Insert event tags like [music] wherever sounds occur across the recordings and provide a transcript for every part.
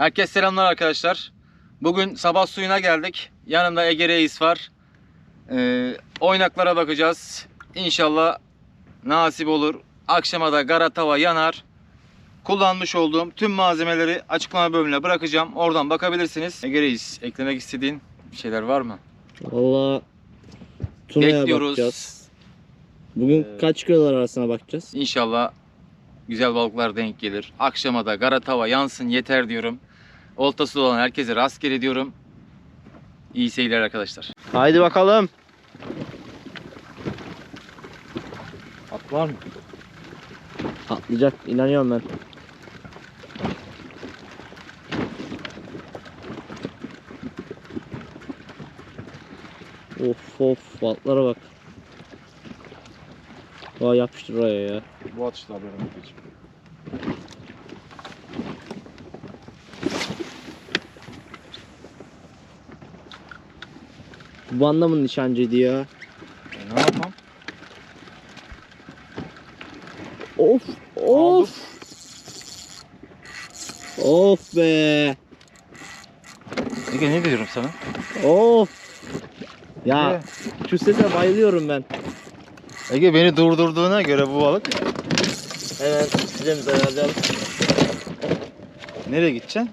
Herkese selamlar arkadaşlar. Bugün sabah suyuna geldik. Yanımda Ege Reis var. Ee, oynaklara bakacağız. İnşallah nasip olur. Akşama da gara tava yanar. Kullanmış olduğum tüm malzemeleri açıklama bölümüne bırakacağım. Oradan bakabilirsiniz. Ege Reis eklemek istediğin bir şeyler var mı? Valla Tuna'ya Bekliyoruz. bakacağız. Bugün Ee, kaç kilolar arasına bakacağız? İnşallah güzel balıklar denk gelir. Akşama da gara tava yansın yeter diyorum. Oltası olan herkese rastgele diyorum. İyi seyirler arkadaşlar. Haydi bakalım. At var mı? Atlayacak inanıyorum ben. Of of atlara bak. Vay yapıştır oraya ya. Bu atışta haberim yok hiç. Bu banda mı nişancıydı ya? E, ne yapalım? Of of. Of be. Ege ne diyorum sana? Of. Ya şu sese bayılıyorum ben. Ege beni durdurduğuna göre bu balık. Hemen size ayarlayalım. Nereye gideceksin?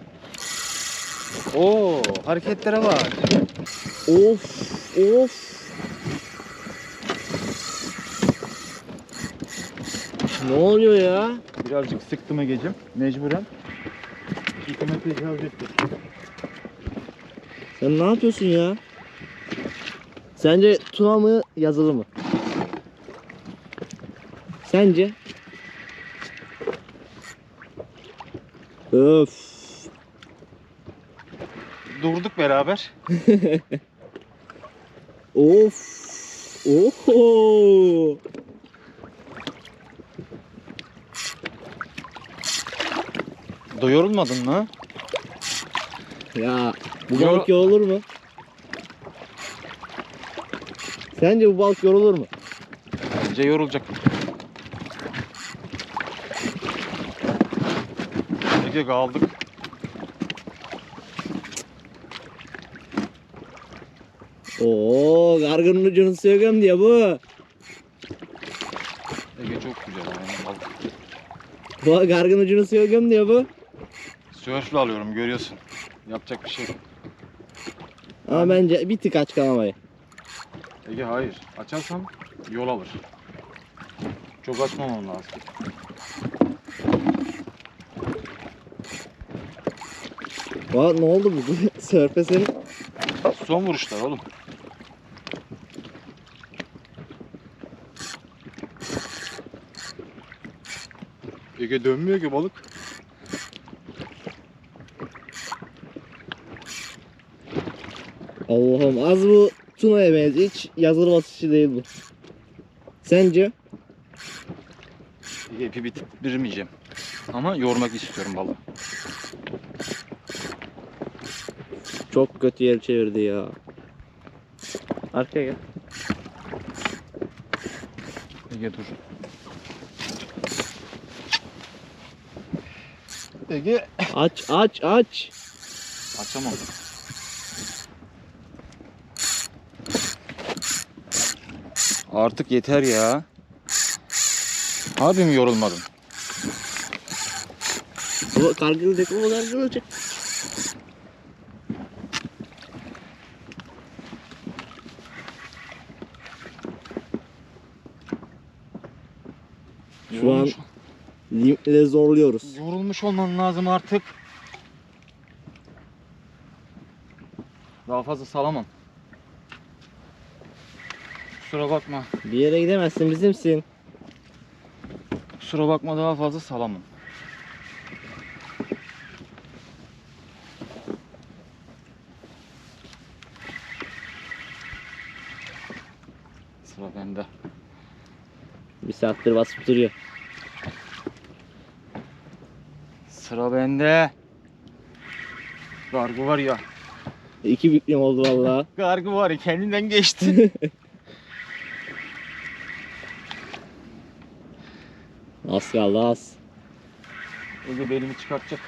Oo, hareketlere bak. Of of. Ne oluyor ya? Birazcık sıktım Ege'cim. Mecburen. Hükümeti icaz etti. Sen ne yapıyorsun ya? Sence Tuna mı yazılı mı? Sence? Öf. Durduk beraber. [laughs] Of. Oho. Doyurulmadın mı? Ya bu Yor- balık yorulur mu? Sence bu balık yorulur mu? Bence yorulacak. Ege kaldık. Oo, gargının ucunu söküyorum diye bu. Ege çok güzel yani balık. Bu gargın ucunu söküyorum diye bu. Sörfle alıyorum görüyorsun. Yapacak bir şey yok. Ama bence bir tık aç kalamayı. Ege hayır. Açarsam yol alır. Çok açmamam lazım. Aa, ne oldu bu? [laughs] Sörfe senin. Son vuruşlar oğlum. Ege dönmüyor ki balık. Allah'ım az bu Tuna'ya benziyor. Hiç yazılı basışı değil bu. Sence? İpi bitirmeyeceğim. Ama yormak istiyorum balığı. Çok kötü yer çevirdi ya. Arkaya gel. Ege dur. Ege. Aç aç aç. Açamam. Artık yeter ya. Harbi mi yorulmadın? Kargılacak baba kargılacak. Şu an Yorulmuş- limitle zorluyoruz. Yorulmuş olman lazım artık. Daha fazla salamam. Kusura bakma. Bir yere gidemezsin bizimsin. Kusura bakma daha fazla salamam. Sıra bende. Bir saattir basıp duruyor. Sıra bende. Gargı var ya. E, iki biklim oldu valla. [laughs] Gargı var ya kendinden geçti. [laughs] az kaldı az. Ege belimi çıkartacak.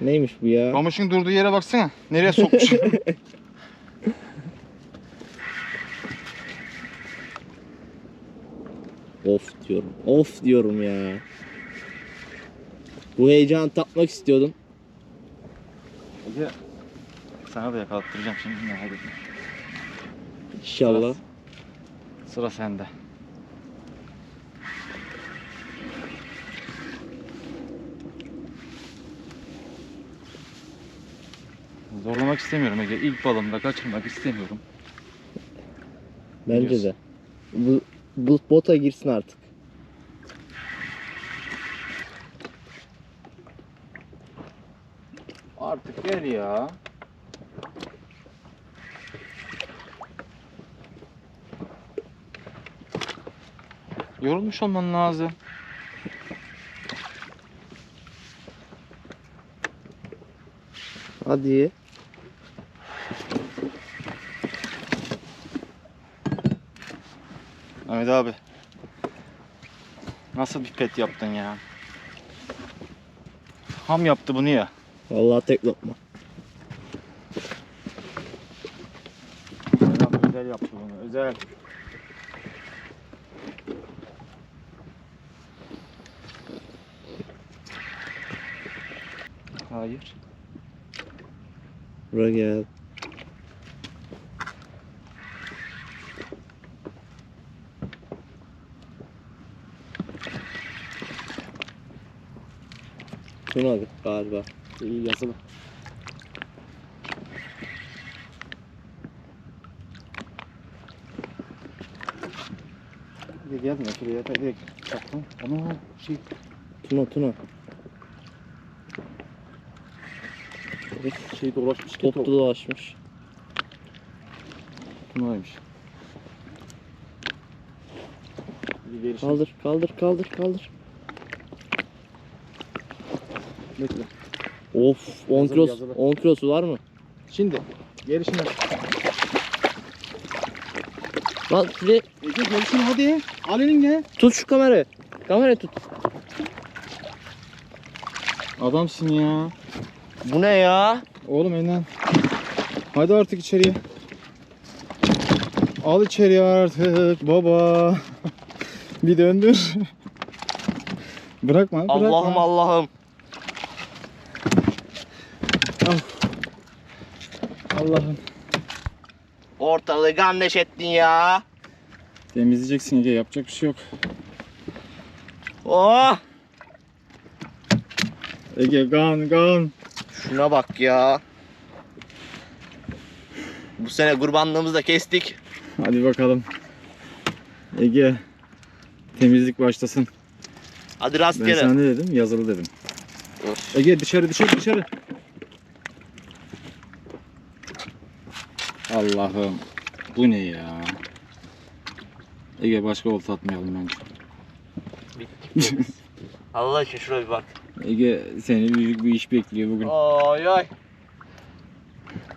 Neymiş bu ya? Kamışın durduğu yere baksana. Nereye sokmuş? [laughs] Of diyorum. Of diyorum ya. Bu heyecanı tatmak istiyordum. Ege, Sana da yakalattıracağım şimdi. Hadi. İnşallah. Sıra sende. Zorlamak istemiyorum Ege. İlk balımda kaçırmak istemiyorum. Bence Biliyorsun. de. Bu, bu bota girsin artık. Artık gel ya. Yorulmuş olman lazım. Hadi. Ahmet abi. Nasıl bir pet yaptın ya? Ham yaptı bunu ya. Vallahi tek lokma. Adam özel yaptı bunu. Özel. Hayır. Buraya gel. Bak galiba. İyi yazılı. Bir gelme şuraya da direkt çaktım. Ama şey Tuna tuna. şey dolaşmış Toplu dolaşmış. Tunaymış. Bir gelişim. Kaldır kaldır kaldır kaldır. Bekle. Of 10 Yazılı, kilosu, yazılı. 10 kilosu var mı? Şimdi gelişine. Lan şuraya Ege gelişine hadi. Al elinle. tut şu kamerayı. Kamerayı tut. Adamsın ya. Bu ne ya? Oğlum elinden. Hadi artık içeriye. Al içeriye artık baba. [laughs] bir döndür. [laughs] bırakma, bırakma. Allah'ım Allah'ım. Allah'ım. Ortalığı gandeş ettin ya. Temizleyeceksin Ege yapacak bir şey yok. Oh! Ege gan gan. Şuna bak ya. Bu sene kurbanlığımızı da kestik. Hadi bakalım. Ege temizlik başlasın. Hadi Ben rastgele. sana ne dedim? Yazılı dedim. Of. Ege dışarı dışarı dışarı. Allah'ım. Bu ne ya? Ege başka olta atmayalım bence. [laughs] Allah için şuraya bir bak. Ege seni büyük bir iş bekliyor bugün. Oy oy.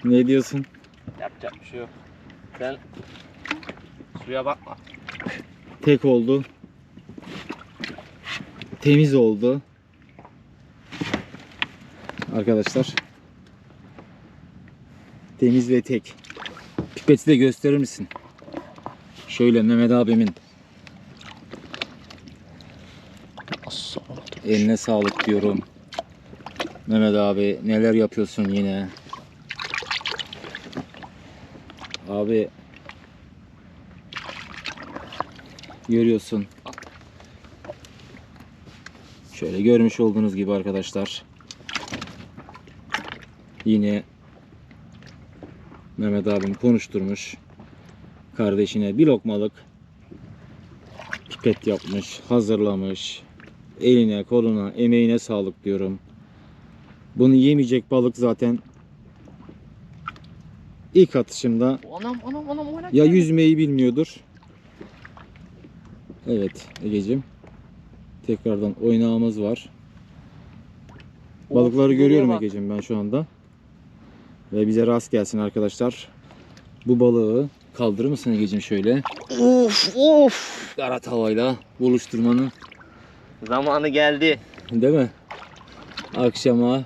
Ne diyorsun? Yapacak bir şey yok. Sen suya bakma. Tek oldu. Temiz oldu. Arkadaşlar. Temiz ve tek. Pipeti de gösterir misin? Şöyle Mehmet abimin eline sağlık diyorum. Mehmet abi neler yapıyorsun yine? Abi görüyorsun. Şöyle görmüş olduğunuz gibi arkadaşlar. Yine Mehmet abim konuşturmuş. Kardeşine bir lokmalık pipet yapmış, hazırlamış. Eline, koluna, emeğine sağlık diyorum. Bunu yemeyecek balık zaten ilk atışımda Anam anam anam ya yüzmeyi bilmiyordur. Evet Ege'cim. Tekrardan oynağımız var. Balıkları görüyorum Ege'cim ben şu anda. Ve bize rast gelsin arkadaşlar. Bu balığı kaldırır mısın Ege'cim şöyle? Of of. Kara tavayla buluşturmanın Zamanı geldi. değil mi? Akşama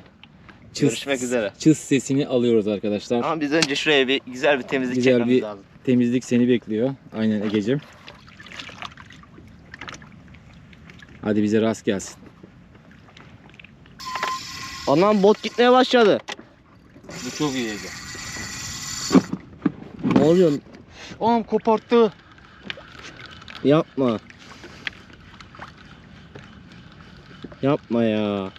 Çıs, Görüşmek üzere. Çıs sesini alıyoruz arkadaşlar. Ama biz önce şuraya bir güzel bir temizlik Güzel çekmemiz bir- lazım. Temizlik seni bekliyor. Aynen Ege'cim. Hadi bize rast gelsin. Anam bot gitmeye başladı. Çok iyi Ege. Ne oluyor? Oğlum koparttı. Yapma. Yapma ya.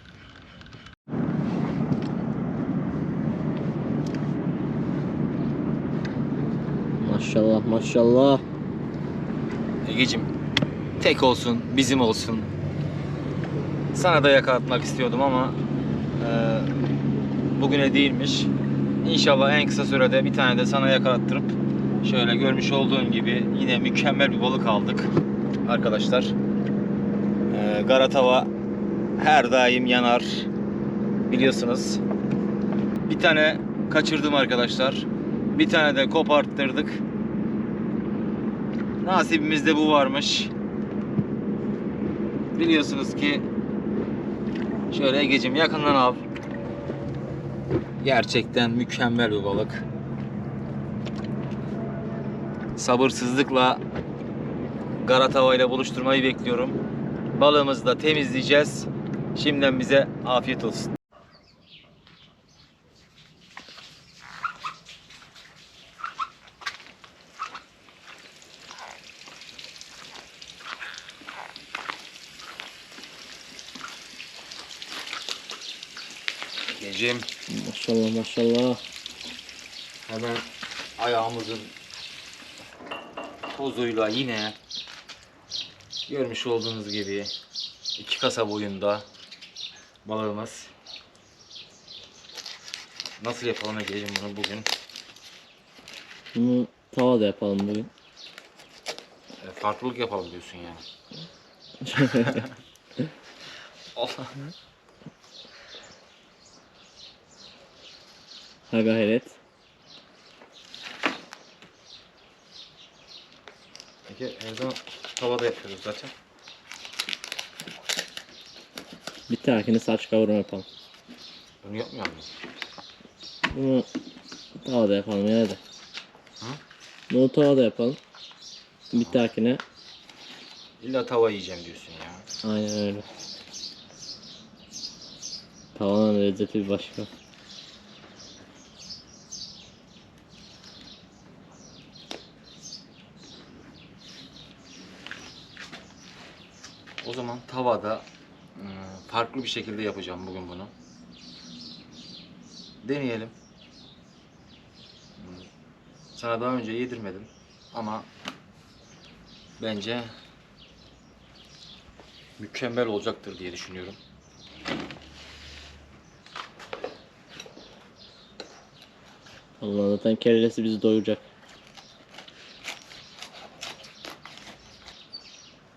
Maşallah maşallah. Ege'cim tek olsun bizim olsun. Sana da yakalatmak istiyordum ama e, bugüne değilmiş. İnşallah en kısa sürede bir tane de sana yakalattırıp şöyle görmüş olduğun gibi yine mükemmel bir balık aldık arkadaşlar. E, Garatava her daim yanar biliyorsunuz. Bir tane kaçırdım arkadaşlar. Bir tane de koparttırdık. Nasibimizde bu varmış. Biliyorsunuz ki şöyle Ege'cim yakından al. Gerçekten mükemmel bir balık. Sabırsızlıkla Garatava ile buluşturmayı bekliyorum. Balığımızı da temizleyeceğiz. Şimdiden bize afiyet olsun. Ege'cim Maşallah maşallah. Hemen ayağımızın tozuyla yine görmüş olduğunuz gibi iki kasa boyunda balığımız. Nasıl yapalım Ege'cim bunu bugün? Bunu tavada yapalım bugün. E, farklılık yapalım diyorsun yani. [laughs] Allah. Ha gayret. Ege her zaman tavada yapıyoruz zaten. Bir dahakine saç kavurma yapalım. Bunu yapmıyor muyuz? Bunu tavada yapalım ya da. Hı? Bunu tavada yapalım. Bir dahakine İlla tava yiyeceğim diyorsun ya. aynen öyle. Tavanın lezzeti bir başka. O zaman tavada ıı, farklı bir şekilde yapacağım bugün bunu. Deneyelim. Sana daha önce yedirmedim ama bence mükemmel olacaktır diye düşünüyorum. Allah zaten kellesi bizi doyuracak.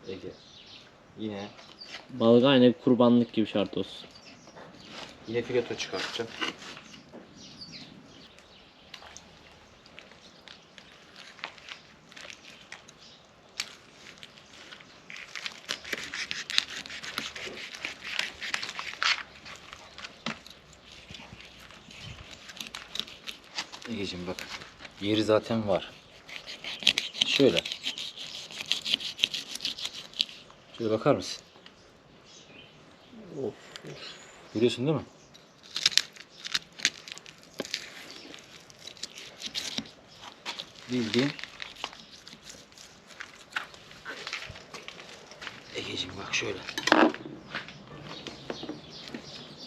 Ege. Yine Balık aynı bir kurbanlık gibi şart olsun. yine fileto çıkartacağım. Egeciğim bak. Yeri zaten var. Şöyle. Şöyle bakar mısın? Of. Görüyorsun değil mi? Bildiğin Egeciğim bak şöyle.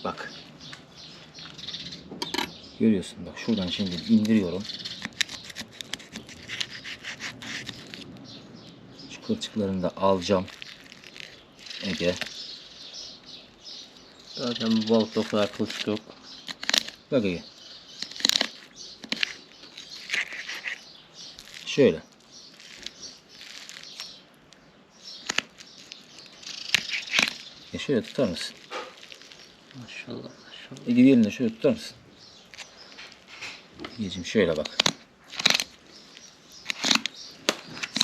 Bak. Görüyorsun bak şuradan şimdi indiriyorum. Şu kılçıklarını da alacağım. Ege. Zaten bu balıkta o kadar yok. Bak Ege. Şöyle. E şöyle tutar mısın? Maşallah maşallah. Ege diğerini şöyle tutar mısın? Egeciğim şöyle bak.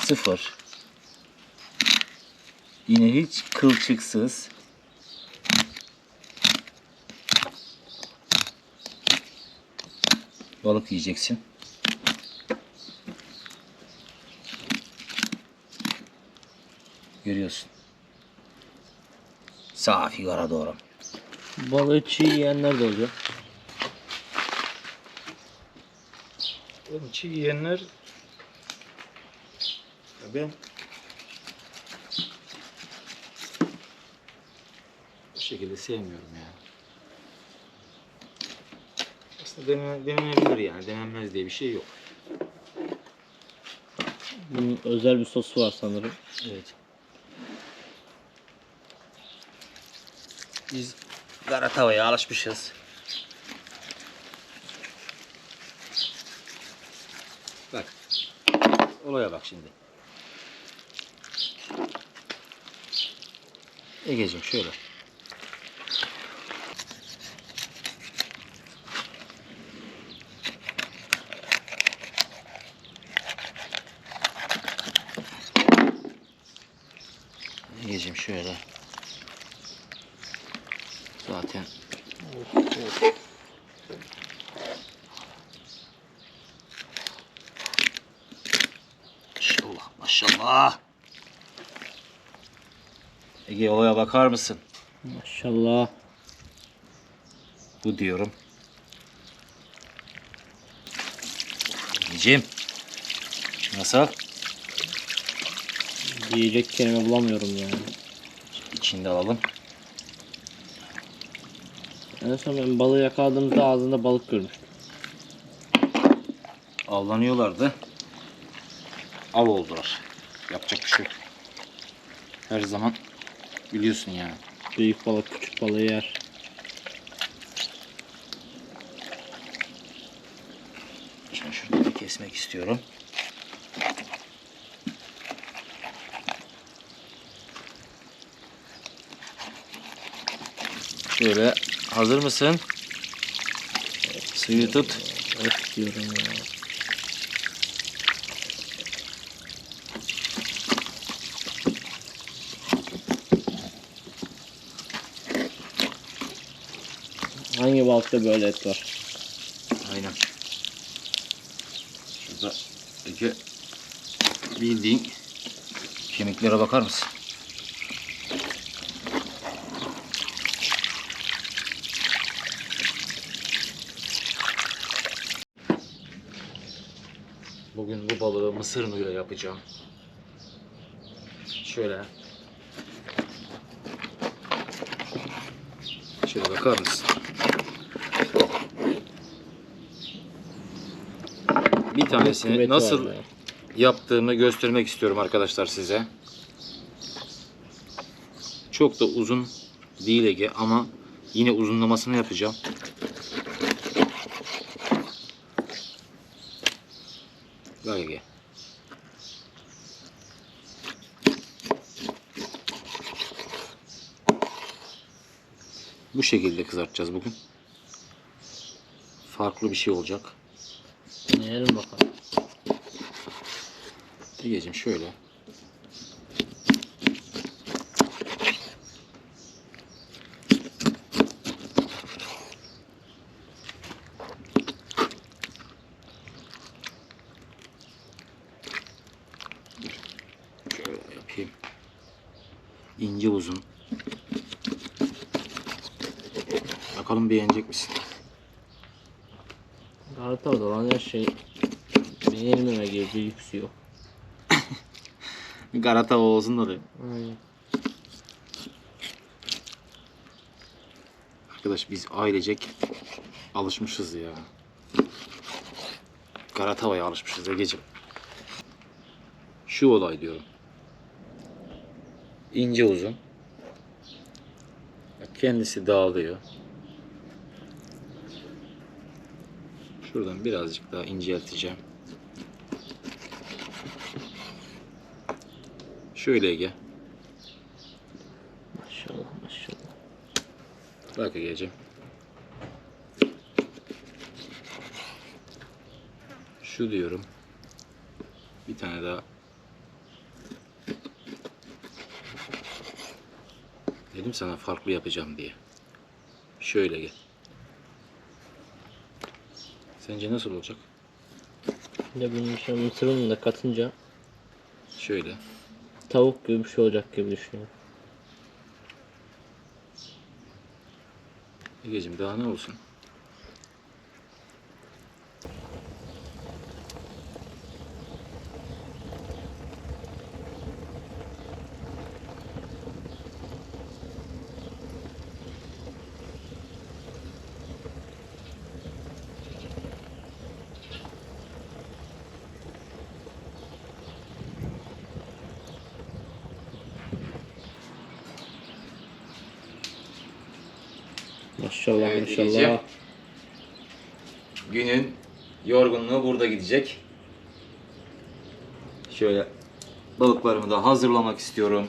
Sıfır. Yine hiç kılçıksız. balık yiyeceksin. Görüyorsun. Safi kara doğru. Balığı çiğ yiyenler de oluyor. Oğlum çiğ yiyenler ben şekilde sevmiyorum ya. Aslında dene, denenebilir yani. Denenmez diye bir şey yok. Bunun özel bir sosu var sanırım. Evet. Biz kara tavaya alışmışız. Bak. Olaya bak şimdi. Egeciğim şöyle. Egeciğim şöyle. Zaten Maşallah maşallah. Ege olaya bakar mısın? Maşallah. Bu diyorum. Egeciğim. Nasıl? Diyecek kelime bulamıyorum yani. İçinde alalım. En son ben balığı yakaladığımızda ağzında balık görmüştüm. Avlanıyorlardı. Av oldular. Yapacak bir şey yok. Her zaman biliyorsun yani. Büyük balık küçük balığı yer. Şimdi şurada bir kesmek istiyorum. Şöyle hazır mısın? Suyu tut. Of diyorum ya. Hangi balıkta böyle et var? Aynen. Şurada peki bildiğin kemiklere bakar mısın? Bugün bu balığı mısır unuyla yapacağım. Şöyle. Şöyle bakar mısın? Bir tanesini nasıl yaptığımı göstermek istiyorum arkadaşlar size. Çok da uzun değil Ege ama yine uzunlamasını yapacağım. Bak Ege. Bu şekilde kızartacağız bugün. Farklı bir şey olacak. Deneyelim bakalım. Şöyle. Şöyle yapayım. İnce uzun. Bakalım beğenecek misin? Kartal olan her şey beğenilmeme gibi bir lüksü yok. [laughs] Garata olsun da diyor. Aynen. Arkadaş biz ailecek alışmışız ya. Karatava'ya alışmışız Ege'cim. Şu olay diyorum. İnce uzun. Kendisi dağılıyor. Şuradan birazcık daha incelteceğim. Şöyle Ege. Maşallah maşallah. Bak Ege'cim. Şu diyorum. Bir tane daha. Dedim sana farklı yapacağım diye. Şöyle gel. Sence nasıl olacak? Ne bunun içine mısır ununu da katınca Şöyle. tavuk gibi bir şey olacak gibi düşünüyorum. Egeciğim daha ne olsun? Maşallah Evet, maşallah. Günün yorgunluğu burada gidecek. Şöyle balıklarımı da hazırlamak istiyorum.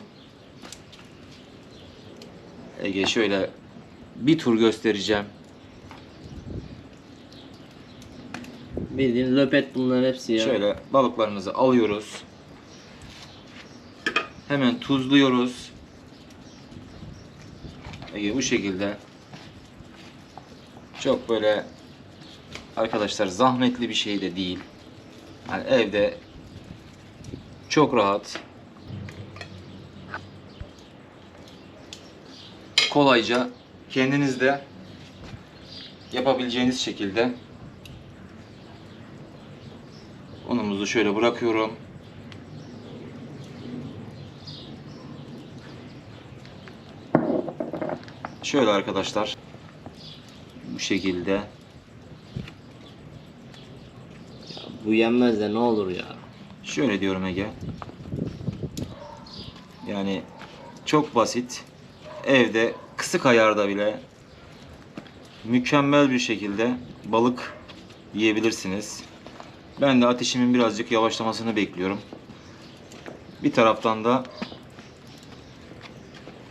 Ege şöyle bir tur göstereceğim. Bildiğin löpet bunların hepsi ya. Şöyle balıklarımızı alıyoruz. Hemen tuzluyoruz. Ege bu şekilde çok böyle arkadaşlar zahmetli bir şey de değil. Yani evde çok rahat kolayca kendiniz de yapabileceğiniz şekilde unumuzu şöyle bırakıyorum. Şöyle arkadaşlar. Şekilde. Bu yenmez de ne olur ya. Şöyle diyorum Ege. Yani çok basit. Evde kısık ayarda bile mükemmel bir şekilde balık yiyebilirsiniz. Ben de ateşimin birazcık yavaşlamasını bekliyorum. Bir taraftan da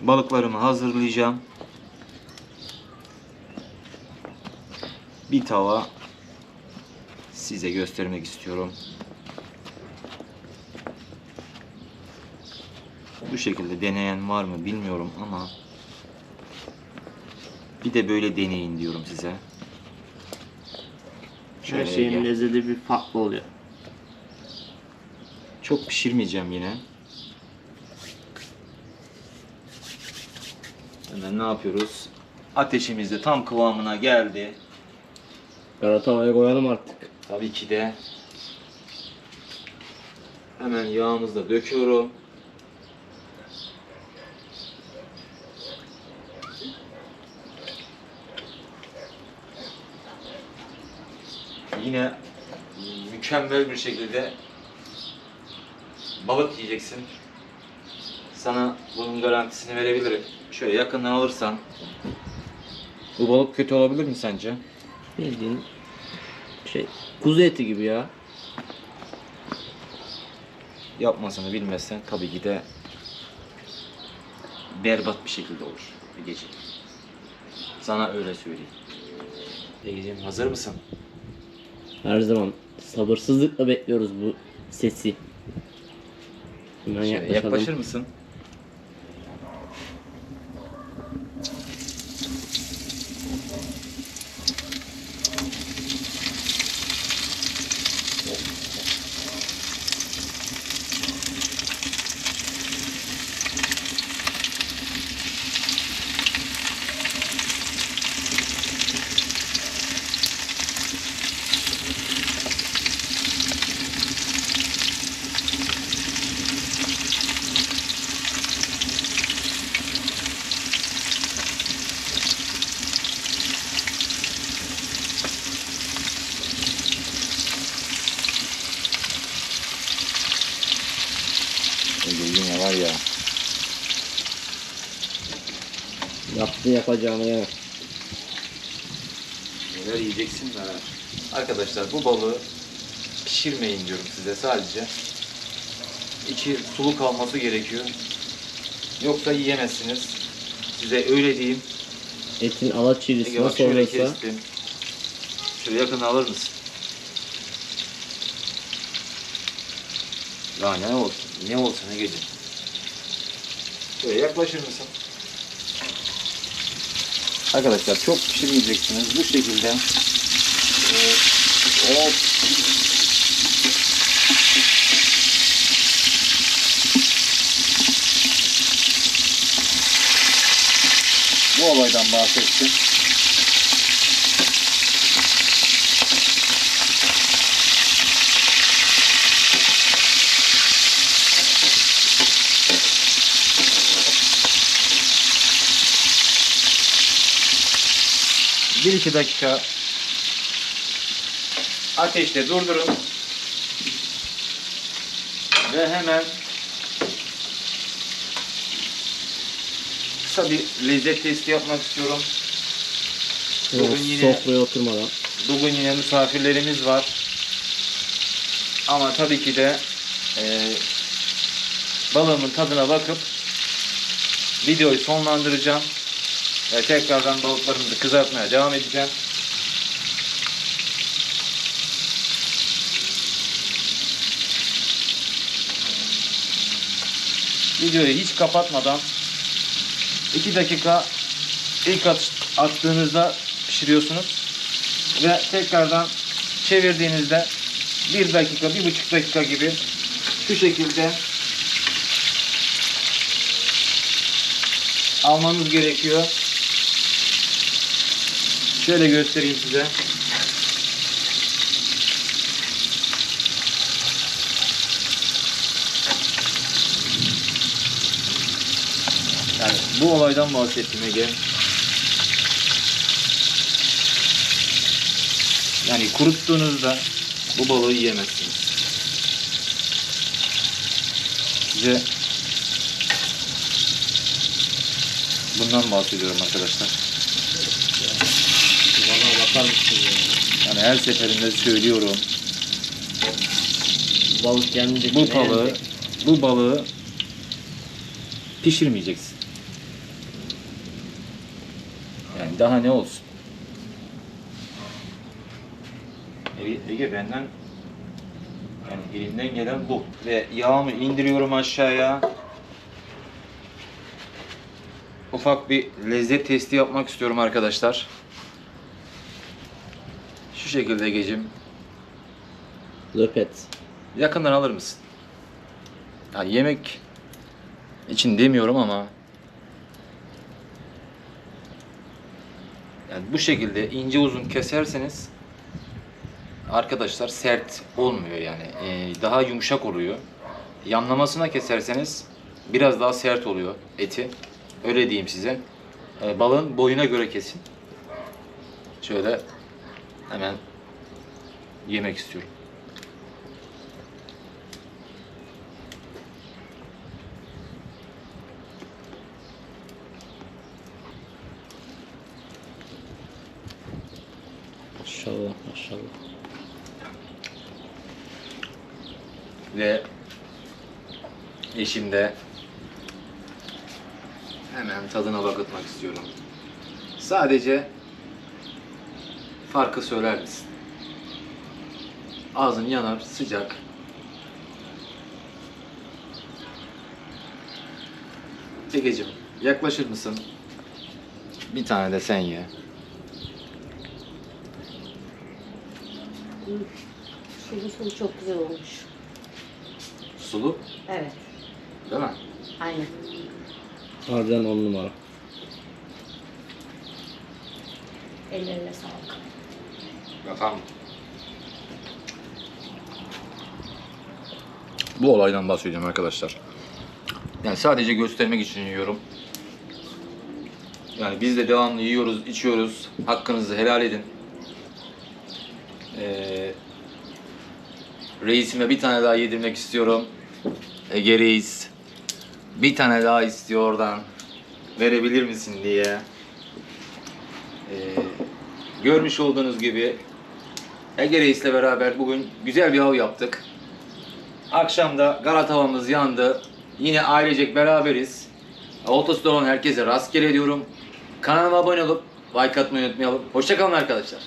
balıklarımı hazırlayacağım. Bir tava size göstermek istiyorum. Bu şekilde deneyen var mı bilmiyorum ama bir de böyle deneyin diyorum size. Her Şöyle şeyin Ege. lezzeti bir farklı oluyor. Çok pişirmeyeceğim yine. Hemen ne yapıyoruz? Ateşimiz de tam kıvamına geldi. Kara tavaya koyalım artık. Tabii ki de hemen yağımızı da döküyorum. Yine mükemmel bir şekilde balık yiyeceksin. Sana bunun garantisini verebilirim. Şöyle yakından alırsan bu balık kötü olabilir mi sence? Bildiğin şey kuzu eti gibi ya. yapmasını bilmezsen tabii ki de berbat bir şekilde olur bir gece. Sana öyle söyleyeyim. Egeciğim hazır mısın? Her zaman sabırsızlıkla bekliyoruz bu sesi. Hemen Şöyle yaklaşalım. yaklaşır mısın? Ege yine var ya. Yaptı yapacağını yeme. Neler yiyeceksin neler. Arkadaşlar bu balığı pişirmeyin diyorum size sadece. İçi sulu kalması gerekiyor. Yoksa yiyemezsiniz. Size öyle diyeyim. Etin alaçirisi Ege bak nasıl şöyle olursa kestim. Şöyle yakın alır mısın? Ya ne olsun? Ne olsun Ege'ciğim? Şöyle yaklaşır mısın? Arkadaşlar çok pişirmeyeceksiniz. Bu şekilde e, Hop. Bu olaydan bahsettim. Bir iki dakika ateşte durdurun ve hemen kısa bir lezzet testi yapmak istiyorum. Bugün yine- Sofraya oturmadan. Bugün yine misafirlerimiz var. Ama tabii ki de e, balığımın tadına bakıp videoyu sonlandıracağım. Ve tekrardan balıklarımızı kızartmaya devam edeceğim. Videoyu hiç kapatmadan 2 dakika ilk at- attığınızda pişiriyorsunuz ve tekrardan çevirdiğinizde 1 dakika, 1,5 dakika gibi şu şekilde almanız gerekiyor. Şöyle göstereyim size. Yani bu olaydan bahsettim Ege. Yani kuruttuğunuzda bu balığı yiyemezsiniz. Size bundan bahsediyorum arkadaşlar. Bakar mısın ya? Yani her seferinde söylüyorum. Balık gelmeyecek. Bu ne balığı, yenecek? bu balığı pişirmeyeceksin. Yani daha ne olsun? Ege, Ege benden yani elimden gelen bu. Ve yağımı indiriyorum aşağıya. Ufak bir lezzet testi yapmak istiyorum arkadaşlar. Şekilde Ege'cim. Löpet. Yakından alır mısın? Ya yemek için demiyorum ama yani bu şekilde ince uzun keserseniz arkadaşlar sert olmuyor yani Ee, daha yumuşak oluyor. Yanlamasına keserseniz biraz daha sert oluyor eti. Öyle diyeyim size. Ee, balığın boyuna göre kesin. Şöyle hemen yemek istiyorum. Maşallah maşallah. ve eşim de hemen tadına bakıtmak istiyorum. Sadece farkı söyler misin? Ağzın yanar, sıcak. Egeciğim, yaklaşır mısın? Bir tane de sen ye. Sulu sulu çok güzel olmuş. Sulu, Evet, değil mi? aynen. Harbiden on numara. Ellerine sağlık. Efendim. Bu olaydan bahsediyorum arkadaşlar. Yani sadece göstermek için yiyorum. Yani biz de devamlı yiyoruz, içiyoruz. Hakkınızı helal edin. Ee, reisime bir tane daha yedirmek istiyorum. Ege Reis. Bir tane daha istiyor oradan. Verebilir misin diye. Ee, görmüş olduğunuz gibi Ege Reis'le beraber bugün güzel bir av yaptık. Akşam da Galat havamız yandı. Yine ailecek beraberiz. Otostop olan herkese rastgele diyorum. Kanalıma abone olup like atmayı unutmayalım. Hoşçakalın arkadaşlar.